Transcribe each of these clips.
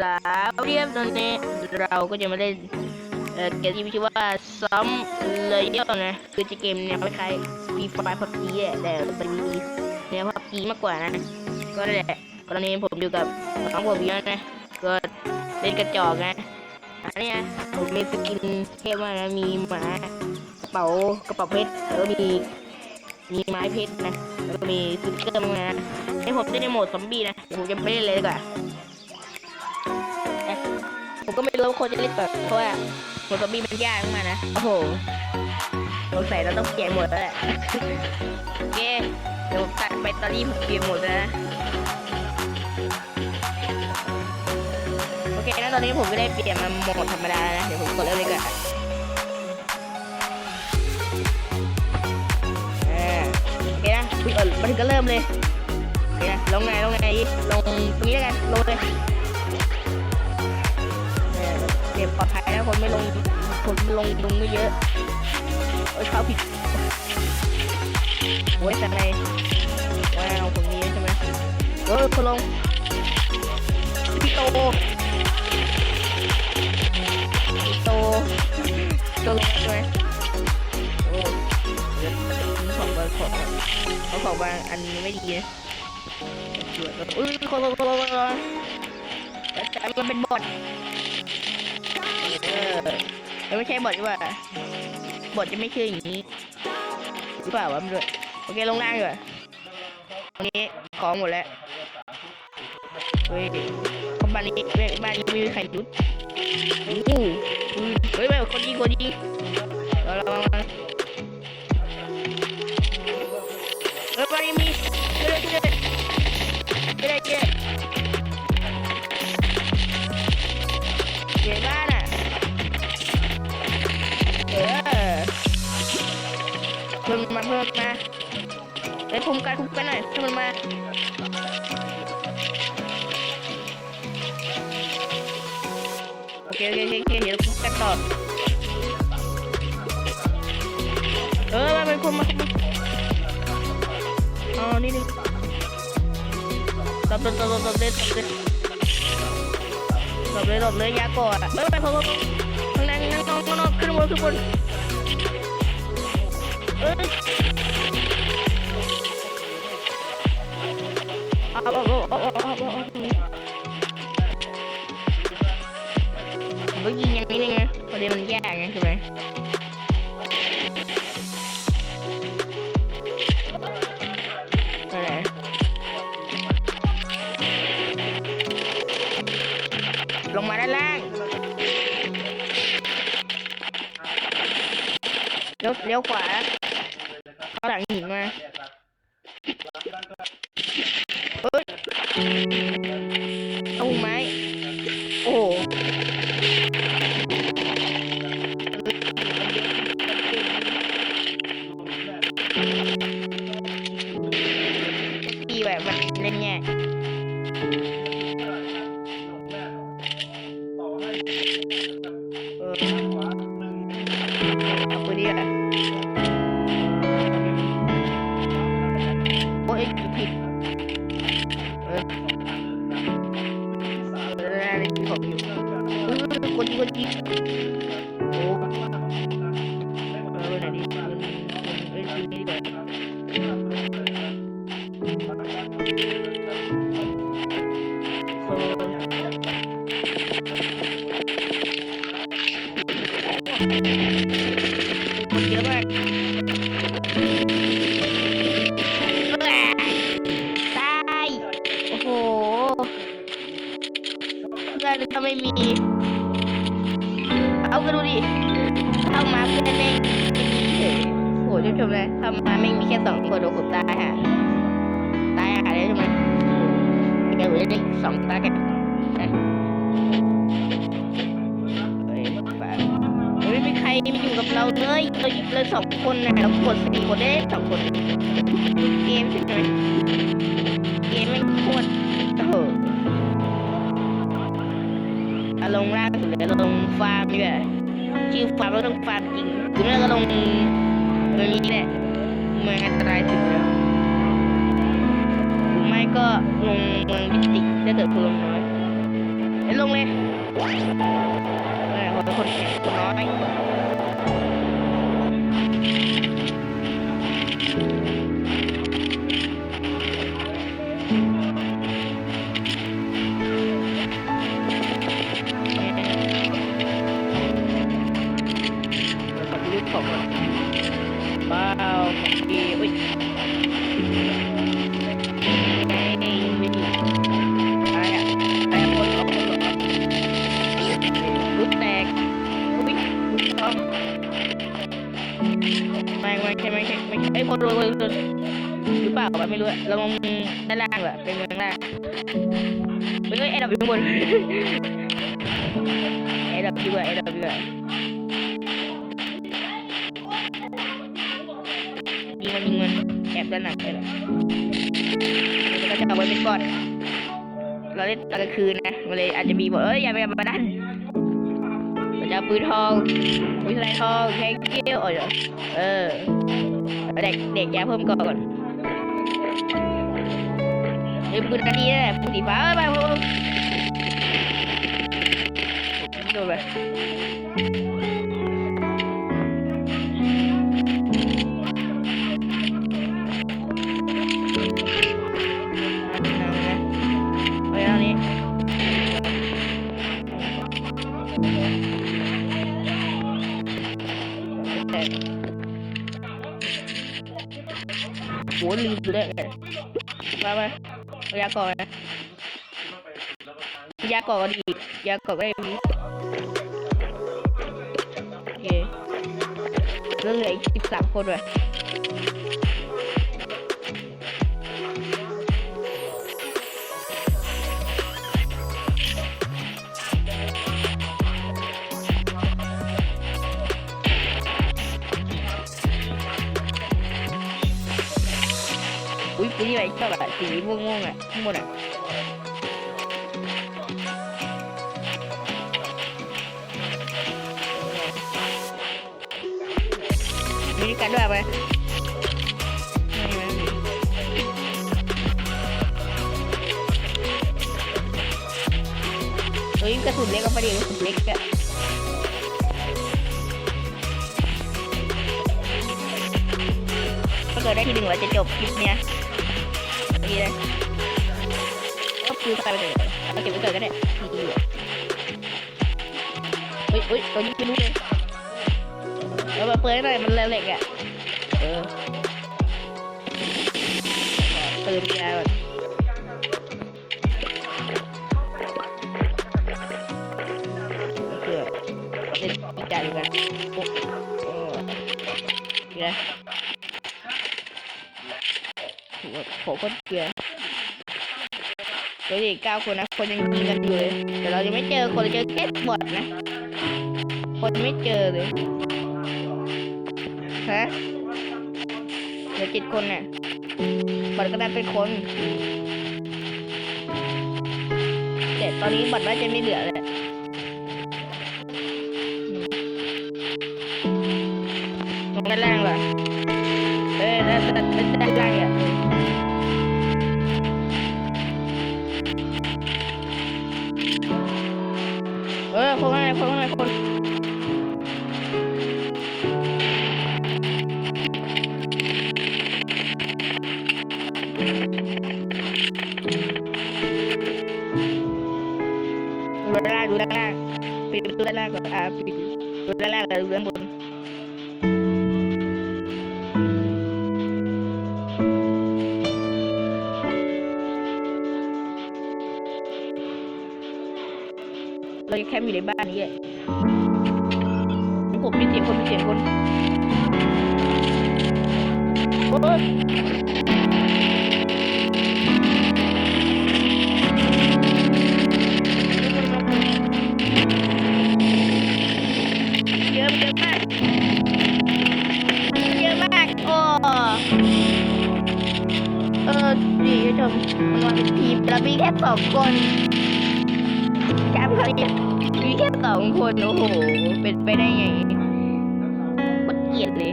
สาวเรียบตอนนี้เราก็จะมาเล่นเกมที่มีชื่อว่าซ้อมเลยเยอะนะ คือจะเกมแนวคล้ายๆฟีไฟพับจีแหละแต่เป็นแนวพับจีมากกว่านะ ก็นั่นแหละตอนนี้ผมอยู่กับน้องผมเยอะนะ ก็เล่นกระจอกนะอันนี้ยผมมีสกินเทพมากนะมีหมากระเป๋ากระเป๋าเพชรแล้วมีมีไม้เพชรนะ แล้วก็มีสติ๊กเกอร์มานะให้ผมเล่นในโหมดซอมบี้นะผมจะไม่เล่นเลยดีกว่า ก็ไม่รู้ว่าคนจะเล่นแบบเพราะว่าหมดซอมบี้มันยากมากนะโอ้โหสงสัยเราต้องเปลี่ยนหมดแล้วแหละโอเคเดี๋ยวตัดไปตอนนี้ผมเปลี่ยนหมดแล้วนะโอเคนะตอนนี้ผมก็ได้เปลี่ยนมาโหมดธรรมดาแล้วนะเดี๋ยวผมกดเริ่มเลยก่อนโอเคนะอุ๊ยเออมันถึงก็เริ่มเลยโอเคนะลงไงลงไงลงตรงนี้แล้วกันลงเลย ปลอดภัยแล้วคนไม่ลงคนไม่ลงลงไม่เยอะโอ้ยเขาผิดโอ้ยแต่ในว้าวคนนี้ใช่ไหมเออคนลงพี่โตพี่โตโตลงใช่ไหมโอ้เดี๋ยวของบางของเอาของบางอันนี้ไม่ดีนะอุ้ยคนคนคนคนคนแต่มันเป็นบอท เออมันไม่ใช่บอทดีกว่าบอทจะไม่ชื่ออย่างนี้หรือเปล่าวะม่รู้วยโอเคลงล่างดีกว่าตรงนี้ของหมดแล้วเฮ้ยบ้านนี้บ้านนี้ไม่มีใครยุดโอ้โหเฮ้ยไม่คนยิงคนยิงเราลองเออบ้านนี้มี ไปคุมกันคุมกันหน่อยให้มันมาโอเคโอเคโอเคเดี๋ยวคุมกันต่อเออมาเป็นคุมมาคุมมาอ๋อนี่นี่ตบตบตบตบตบเลยตบเลยตบเลยตบเลยยาก่อนเอ้ยไปพอพอข้างในข้างนอกข้างนอกขึ้นบนขึ้นบนเอ้ย เอาเอาเออาเออาผมก็ยิงอย่างนี้เลยไงประเด็นมันแยากไงใช่ไหมลงมาด้านล่างเลี้ยวเลี้ยวขวา เข้าหลังหินมาเฮ้ย เอาไม้โอ้โหดีแบบมันเล่นแง่เออเอาปืนดีอะโอ้ยผิด เออเมาเพื่อนแม่งไม่เฉยโหท่านผู้ชมเลยเข้ามาแม่งมีแค่สองคนโอ้โหตายห่าตายห่าเลยใช่ไหมเดี๋ยวเหลืออีกสองตากันไม่มีใครมาอยู่กับเราเลยเราอยู่เลยสองคนนะเรากดสี่คนได้สองคนเกมใช่ไหมเกมไม่โคตรโอ้โหเอาลงล่างสุดเลยลงฟาร์มดีกว่า ชื่อฟาร์มเราต้องฟาร์มจริงหรือไม่ก็ลงตรงนี้แหละเมืองอันตรายสุดแล้วหรือไม่ก็ลงเมืองพิจิตรถ้าเกิดพลงน้อยไอ้ลงเลยเออคนคนคนน้อย ขอดูรูปของก่อนว้าวของดีอุ้ยไอ้ไม่ะไรอะอะไรอะคนเอาคนเหรอรูปแตกอุ้ยรูปทองไม่ไม่ใช่ไม่ใช่ไม่ใช่ไอ้ยคนโดนโดนหรือเปล่าวะไม่รู้เรามองด้านล่างแบบเป็นเมืองล่างเฮ้ยไอ้ดับอยู่ข้างบนไอ้ดับดีกว่าไอ้ดับดีกว่ายิง แอบด้านหลังเลยแล้วก็จะเอาไว้เป็นบอดเราเล่นตอนกลางคืนนะมันเลยอาจจะมีบอกเอ้ยอย่าไปมาดันเราจะปืนทองปืนไรทองแค่เกี้ยวเออเด็กเด็กแกเพิ่มก่อนไอ้ยปืนอันนี้แหละปืนสีฟ้าไปโอ้โดนไป เลยมาไปเอยาก่อนนะยาก่อนก็ดียาก่อนก็ได้ดีโอเคแล้วเหลืออีกสิบสามคนเลย อุ้ยปุ้ยอะไรชอบอะสีม่วงๆอะข้างบนอะมีด้วยกันด้วยไหมไม่ไม่ไม่เฮ้ยกระสุนเล็กก็ประเดี๋ยวกระสุนเล็กอะถ้าเกิดได้ทีหนึ่งเราจะจบคลิปเนี้ย เลยก็คือใครไปเลยเราเก็บไว้เกิดก็ได้ดีเฮ้ยเฮ้ยตัวนี้ไม่รู้เลยเรามาเปิดหน่อยมันเหล็กอะเออเติมยาก่อนเกือบเล่นอีกจ่ายดีกว่าโอ้โอ้เกลื โหโหโคตรเกลือเหลืออีกเก้าคนนะ คนยังยิงกันอยู่เลย แต่เรายังไม่เจอคนเราเจอแค่บอทนะ คนไม่เจอเลย ฮะเหลือเจ็ดคนน่ะบอทก็ได้เป็นคน แต่ตอนนี้บอทน่าจะไม่เหลือเลย ด้านล่างปิดประตูด้านล่างก่อนอ่าปิดดูด้านล่างกับดูด้านบนเราจะแคมป์อยู่ในบ้านนี้เลยผมมีเสียงคนมีเสียงคนโอ้ย ผู้ชมมันมาเป็นทีมเรามีแค่สองคนจำเขาเนี่ยมีแค่สองคนโอ้โห เป็นไปได้ไงโคตรเกลียดเลย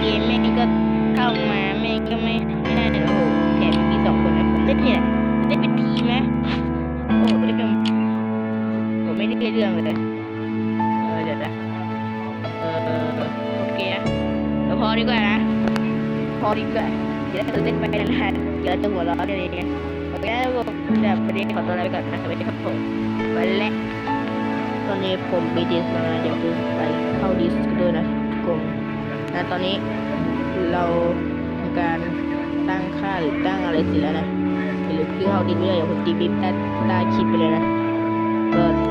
เกมแม่งก็เข้ามาแม่งก็ไม่ไม่ได้เลยโอ้โหแถมมีสองคนนะผมเล่นเนี่ยเล่นเป็นทีมนะโอ้โหเล่นเป็นเรื่องเลยเออเดี๋ยวนะเออโอเคนะเดี๋ยวพอดีกว่านะพอดีกว่าเดี๋ยวตื่นเต้นไปนานๆ เดี๋ยวจะหัวเราะเดี๋ยวนี้โอเคแล้วผมแบบวันนี้ขอตัวลาไปก่อนนะสวัสดีครับผมไปแล้วตอนนี้ผมมีดิสมาอย่าลืมไปเข้าดิสด้วยนะกลุ่มนะตอนนี้เราทำการตั้งค่าหรือตั้งอะไรเสร็จแล้วนะอย่าลืมคือเข้าดิสด้วยอย่าผมตีบิ๊บใต้ใต้คลิปไปเลยนะเกิด